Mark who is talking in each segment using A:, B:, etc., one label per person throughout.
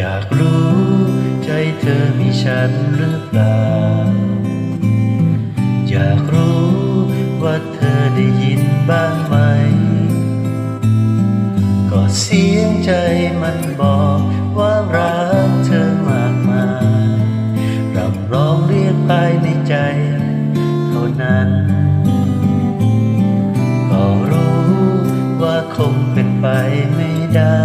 A: อยากรู้ใจเธอมีฉันหรือเปล่า อยากรู้ว่าเธอได้ยินบ้างไหม ก็เสียงใจมันบอกว่ารักเธอมากมายรับรองเรียกภายในใจเท่านั้นก็รู้ว่าคงเป็นไปไม่ได้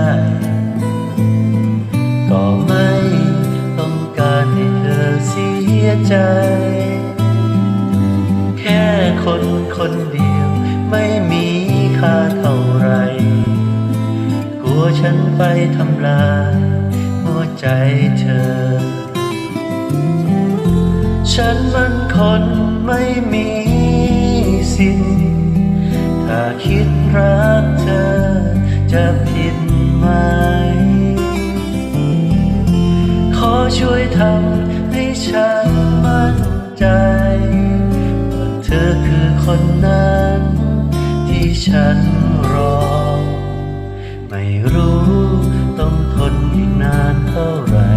A: เสียใจ แค่คนคนเดียวไม่มีค่าเท่าไร กลัวฉันไปทำลายหัวใจเธอ ฉันมันคนไม่มีสิทธิ์ถ้าคิดรักเธอจะผิดไหม ขอช่วยทำ ให้ฉันมั่นใจว่าเธอคือคนนั้น ที่ฉันรอ ไม่รู้ต้องทนอีกนานเท่าไหร่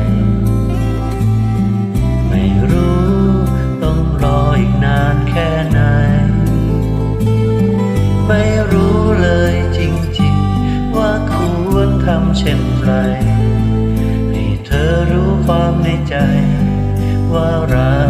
A: ไม่รู้ต้องรออีกนานแค่ไหน ไม่รู้เลยจริงๆ ว่าควรทำเช่นไรให้เธอรู้ความในใจ ว่ารัก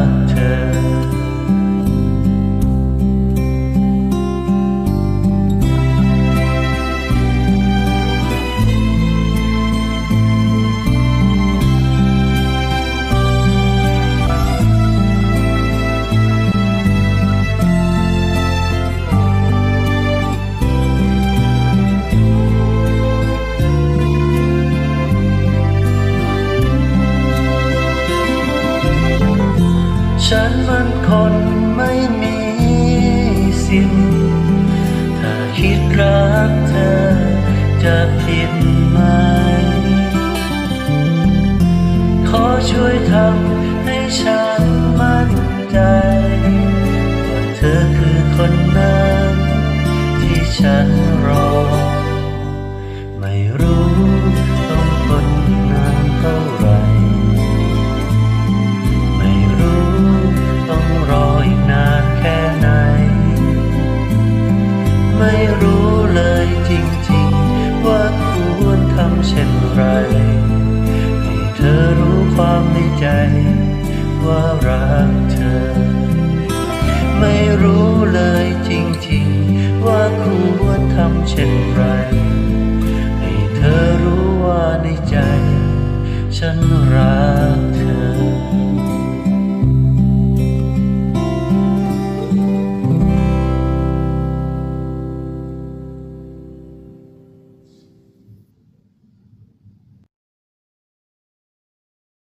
A: นคนไม่มีสิ้น ถ้าคิดรักเธอจะผิด ใจว่ารักเธอ ไม่รู้เลยจริงๆ ว่าควรทำเช่นไร